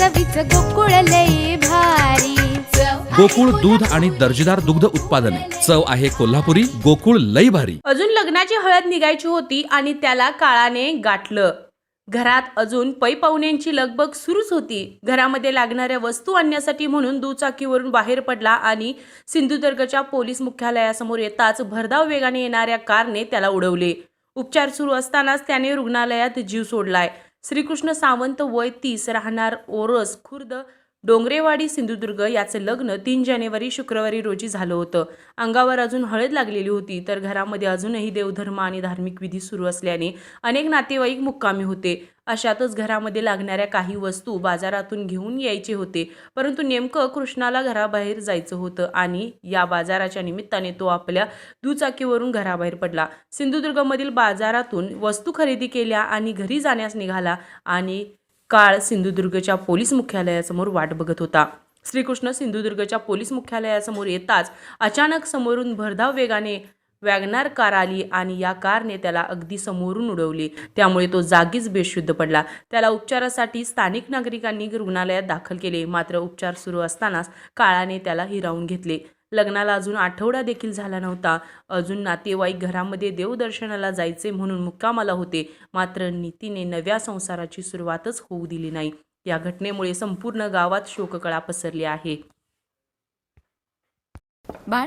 चवीच गोकुळ लई भारी. गोकुळ दूध आणि दर्जेदार दुग्ध उत्पादने. चव आहे कोल्हापुरी गोकुळ लई भारी. अजून लग्नाची हळद निघायची होती आणि त्याला काळाने गाठलं. घरात अजून पै पाहुण्यांची लगबग सुरूच होती. घरामध्ये लागणाऱ्या वस्तू आणण्यासाठी म्हणून दुचाकीवरून बाहेर पडला आणि सिंधुदुर्गच्या पोलीस मुख्यालयासमोर येताच भरधाव वेगाने येणाऱ्या कारने त्याला उडवले. उपचार सुरू असतानाच त्याने रुग्णालयात जीव सोडलाय. श्रीकृष्ण सावंत वय तीस राहणार ओरस खुर्द डोंगरेवाडी सिंधुदुर्ग याचं लग्न तीन जानेवारी शुक्रवारी रोजी झालं होतं. अंगावर अजून हळद लागलेली होती तर घरामध्ये अजूनही देवधर्म आणि धार्मिक विधी सुरू असल्याने अनेक नातेवाईक मुक्कामी होते. अशातच घरामध्ये लागणाऱ्या काही वस्तू बाजारातून घेऊन यायचे होते. परंतु नेमकं कृष्णाला घराबाहेर जायचं होतं आणि या बाजाराच्या निमित्ताने तो आपल्या दुचाकीवरून घराबाहेर पडला. सिंधुदुर्गमधील बाजारातून वस्तू खरेदी केल्या आणि घरी जाण्यास निघाला आणि काळ सिंधुदुर्गच्या पोलीस मुख्यालयासमोर वाट बघत होता. श्रीकृष्ण सिंधुदुर्गच्या पोलीस मुख्यालयासमोर येताच अचानक समोरून भरधाव वेगाने वॅगनार कार आली आणि या कारने त्याला अगदी समोरून उडवले. त्यामुळे तो जागीच बेशुद्ध पडला. त्याला उपचारासाठी स्थानिक नागरिकांनी रुग्णालयात दाखल केले. मात्र उपचार सुरू असतानाच काळाने त्याला हिरावून घेतले. लग्नाला अजून आठवडा देखील झाला नव्हता. अजून नातेवाईक घरामध्ये देवदर्शनाला जायचे म्हणून मुक्कामाला होते. मात्र नीतीने नव्या संसाराची सुरुवातच होऊ दिली नाही. या घटनेमुळे संपूर्ण गावात शोककळा पसरली आहे. बाळ